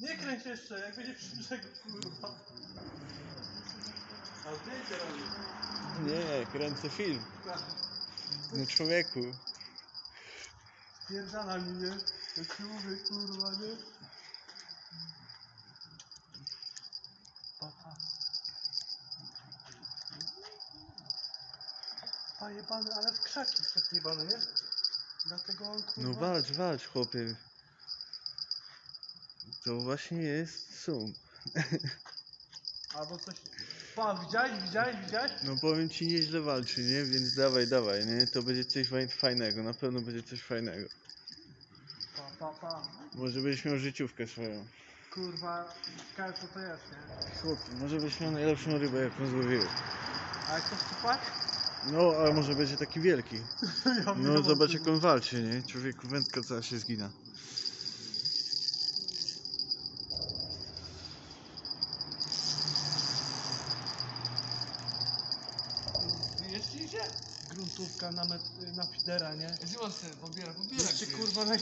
Nie kręć jeszcze, jak będzie przy brzegu, kurwa. A zdjęcie robię. Nie, kręcę film. No człowieku. Pierdala mi, nie? Jak ci mówię, kurwa, nie? Papa. Panie pany, ale w krzaki wszedł jebany, nie? Dlatego on kurwa... No walcz, walcz chłopie. To właśnie jest sum. Albo coś... Pa, widziałeś, widziałeś, widziałeś? No powiem ci nieźle walczy, nie? Więc dawaj, dawaj, nie? To będzie coś faj- fajnego, na pewno będzie coś fajnego. Pa, pa, pa. Może będziesz miał życiówkę swoją. Kurwa, ciekawe co to jest, nie? Chłopie, może byś miał najlepszą rybę jaką złowiłeś. A jak to wstupać? No, ale może będzie taki wielki. Ja No zobacz jak on walczy, nie? Człowieku wędka cała się zgina. Jeszcze idzie? Gruntówka na, met, na fidera, nie? Złosy, pobiera, pobiera. Jeszcze kurwa naj...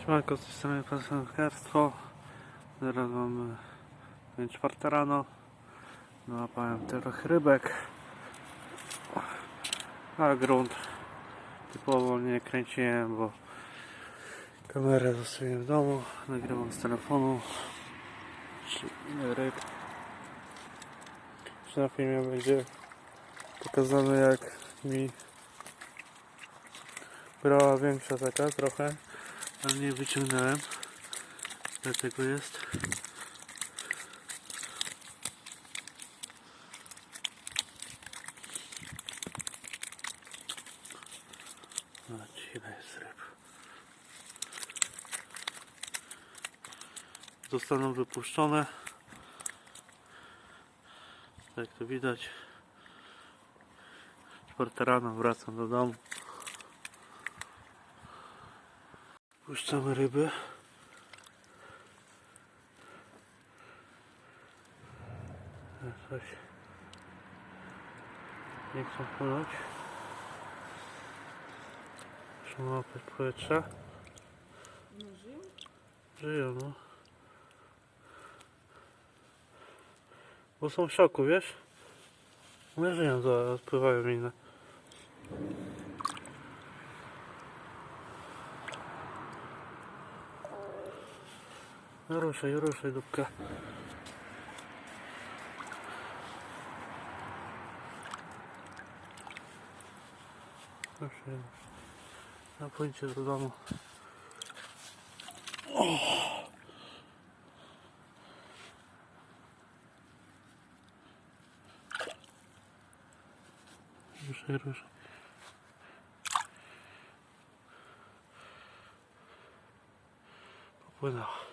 Siemanko, z tej strony piosenkarstwo. Teraz mamy godzina czwarta rano. Nałapałem trochę rybek. A grunt typowo nie kręciłem, bo kamerę zostawiłem w domu. Nagrywam z telefonu. Ryb. Jeszcze na filmie będzie pokazane jak mi brała większa taka trochę. Ale nie wyciągnąłem. Dlatego jest. Jest ryb zostaną wypuszczone. Jak to widać czwarta rano wracam do domu Puszczamy ryby. Coś nie chcą płynąć. Muszę łapać powietrze. Żyją, no. Bo są w szoku, wiesz? Nie żyją, to odpływają inne. Хорошая, хорошая дубка. Хорошая. На понче додому. Хорошая, хорошая. 不能啊。